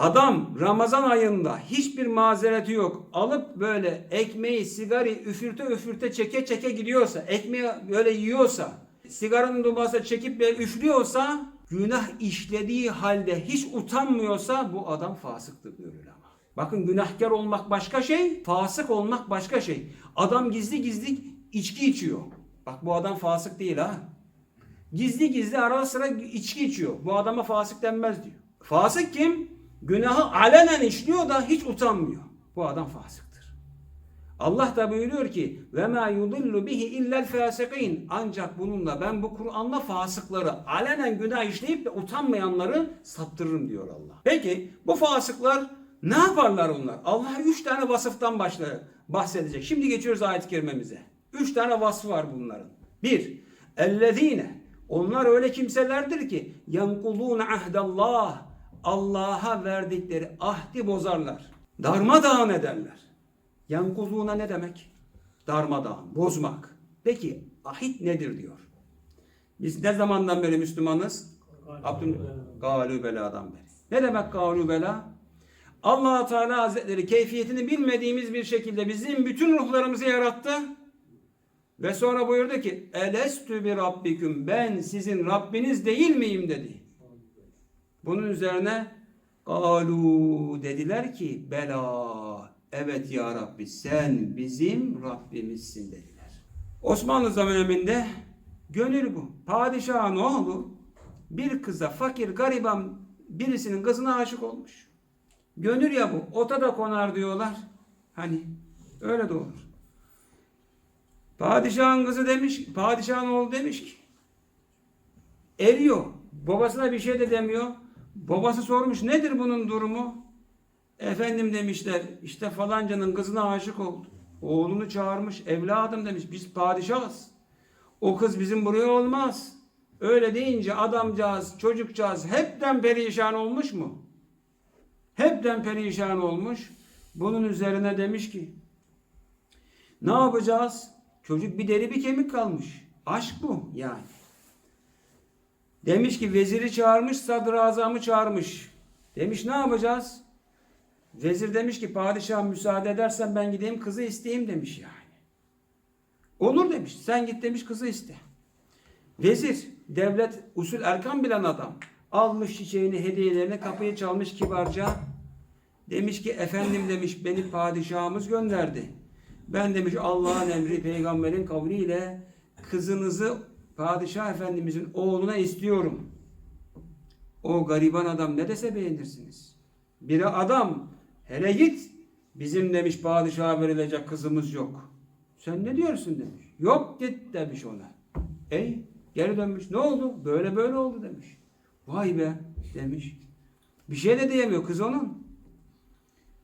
Adam Ramazan ayında hiçbir mazereti yok. Alıp böyle ekmeği, sigarayı üfürte üfürte çeke çeke gidiyorsa, ekmeği böyle yiyorsa, sigaranın duması çekip böyle üflüyorsa, günah işlediği halde hiç utanmıyorsa bu adam fasıktır diyor ulema. Bakın günahkar olmak başka şey, fasık olmak başka şey. Adam gizli gizli içki içiyor. Bak bu adam fasık değil ha. Gizli gizli ara sıra içki içiyor. Bu adama fasık denmez diyor. Fasık kim? Günahı alenen işliyor da hiç utanmıyor. Bu adam fasıktır. Allah da buyuruyor ki ve ma yudillu bihi illel fasikin. Ancak bununla ben bu Kur'an'la fasıkları alenen günah işleyip de utanmayanları saptırırım diyor Allah. Peki bu fasıklar ne yaparlar onlar? Allah üç tane vasıftan başlar, bahsedecek. Şimdi geçiyoruz ayet-i kerimemize. Üç tane vasfı var bunların. Bir, ellezine. Onlar öyle kimselerdir ki yankulûne ahdallah. Allah'a verdikleri ahdi bozarlar. Darmadağın ederler. Yankulûne ne demek? Darmadağın, bozmak. Peki ahit nedir diyor. Biz ne zamandan beri Müslümanız? Abdül Galü beladan beri. Ne demek galü bela? allah Teala Hazretleri keyfiyetini bilmediğimiz bir şekilde bizim bütün ruhlarımızı yarattı. Ve sonra buyurdu ki Elestü bir Rabbiküm ben sizin Rabbiniz değil miyim dedi. Bunun üzerine galu dediler ki bela evet ya Rabbi sen bizim Rabbimizsin dediler. Osmanlı zamanında gönül bu. Padişahın oğlu bir kıza fakir gariban birisinin kızına aşık olmuş. Gönül ya bu. Ota da konar diyorlar. Hani öyle de olur. Padişahın kızı demiş, padişahın oğlu demiş ki eriyor. Babasına bir şey de demiyor. Babası sormuş nedir bunun durumu? Efendim demişler işte falancanın kızına aşık oldu. Oğlunu çağırmış evladım demiş biz padişahız. O kız bizim buraya olmaz. Öyle deyince adamcağız çocukcağız hepten perişan olmuş mu? Hepten perişan olmuş. Bunun üzerine demiş ki ne yapacağız? Çocuk bir deri bir kemik kalmış. Aşk bu yani. Demiş ki veziri çağırmış, sadrazamı çağırmış. Demiş ne yapacağız? Vezir demiş ki padişah müsaade edersen ben gideyim kızı isteyeyim demiş yani. Olur demiş. Sen git demiş kızı iste. Vezir devlet usul erkan bilen adam. Almış çiçeğini hediyelerini kapıyı çalmış kibarca. Demiş ki efendim demiş beni padişahımız gönderdi. Ben demiş Allah'ın emri peygamberin kavliyle kızınızı padişah efendimizin oğluna istiyorum. O gariban adam ne dese beğenirsiniz. Biri adam hele git bizim demiş padişaha verilecek kızımız yok. Sen ne diyorsun demiş. Yok git demiş ona. Ey geri dönmüş ne oldu? Böyle böyle oldu demiş. Vay be demiş. Bir şey de diyemiyor kız onun.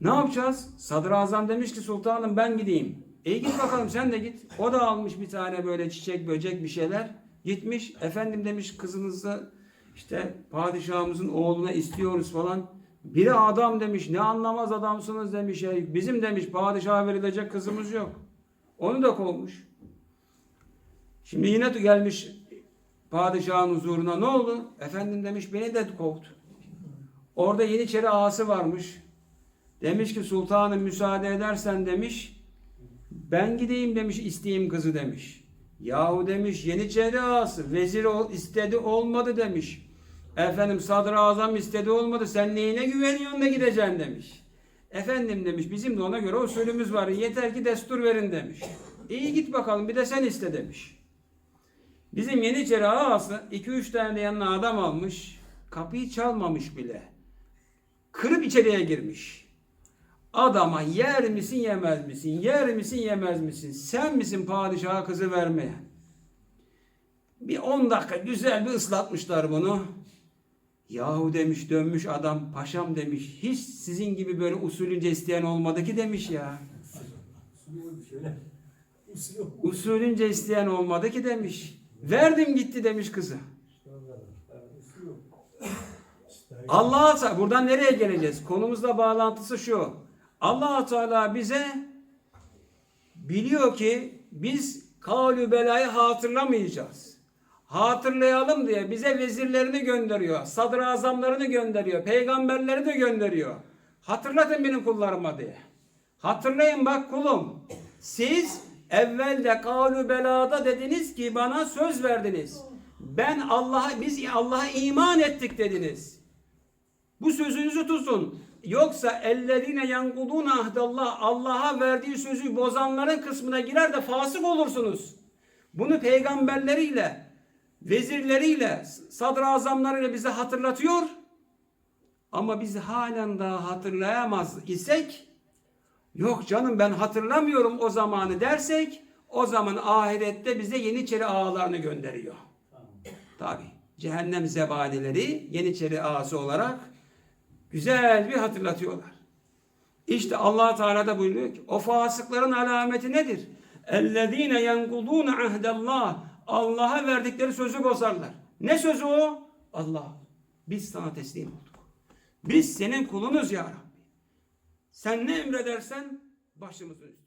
Ne yapacağız? Sadrazam demiş ki sultanım ben gideyim. İyi git bakalım sen de git. O da almış bir tane böyle çiçek böcek bir şeyler. Gitmiş efendim demiş kızınızı işte padişahımızın oğluna istiyoruz falan. Biri adam demiş ne anlamaz adamsınız demiş. Ya. Bizim demiş padişaha verilecek kızımız yok. Onu da kovmuş. Şimdi yine gelmiş padişahın huzuruna ne oldu? Efendim demiş beni de kovdu. Orada Yeniçeri ağası varmış. Demiş ki sultanım müsaade edersen demiş ben gideyim demiş isteyeyim kızı demiş. Yahu demiş Yeniçeri ağası vezir ol- istedi olmadı demiş. Efendim sadrazam istedi olmadı sen neyine güveniyorsun da gideceksin demiş. Efendim demiş bizim de ona göre usulümüz var yeter ki destur verin demiş. İyi git bakalım bir de sen iste demiş. Bizim Yeniçeri ağası 2-3 tane de yanına adam almış. Kapıyı çalmamış bile. Kırıp içeriye girmiş. Adama yer misin yemez misin? Yer misin yemez misin? Sen misin padişaha kızı vermeyen? Bir 10 dakika güzel bir ıslatmışlar bunu. Yahu demiş dönmüş adam paşam demiş. Hiç sizin gibi böyle usulünce isteyen olmadı ki demiş ya. Usulünce isteyen olmadı ki demiş. Verdim gitti demiş kızı. Usul yok. Allah buradan nereye geleceğiz? Konumuzla bağlantısı şu. Allah Teala bize biliyor ki biz kavlu belayı hatırlamayacağız. hatırlayalım diye bize vezirlerini gönderiyor, sadrazamlarını gönderiyor, peygamberleri de gönderiyor. Hatırlatın benim kullarıma diye. Hatırlayın bak kulum. Siz evvelde kalu belada dediniz ki bana söz verdiniz. Ben Allah'a biz Allah'a iman ettik dediniz. Bu sözünüzü tutun. Yoksa ellezine yankuduna ahdallah Allah'a verdiği sözü bozanların kısmına girer de fasık olursunuz. Bunu peygamberleriyle, vezirleriyle, sadrazamlarıyla bize hatırlatıyor. Ama biz halen daha hatırlayamaz isek, yok canım ben hatırlamıyorum o zamanı dersek, o zaman ahirette bize Yeniçeri ağalarını gönderiyor. Tabi. Cehennem zebanileri Yeniçeri ağası olarak Güzel bir hatırlatıyorlar. İşte Allah Teala da buyuruyor ki o fasıkların alameti nedir? Ellezine yenkulun ahdallah. Allah'a verdikleri sözü bozarlar. Ne sözü o? Allah. Biz sana teslim olduk. Biz senin kulunuz ya Rabbi. Sen ne emredersen başımızın üstü.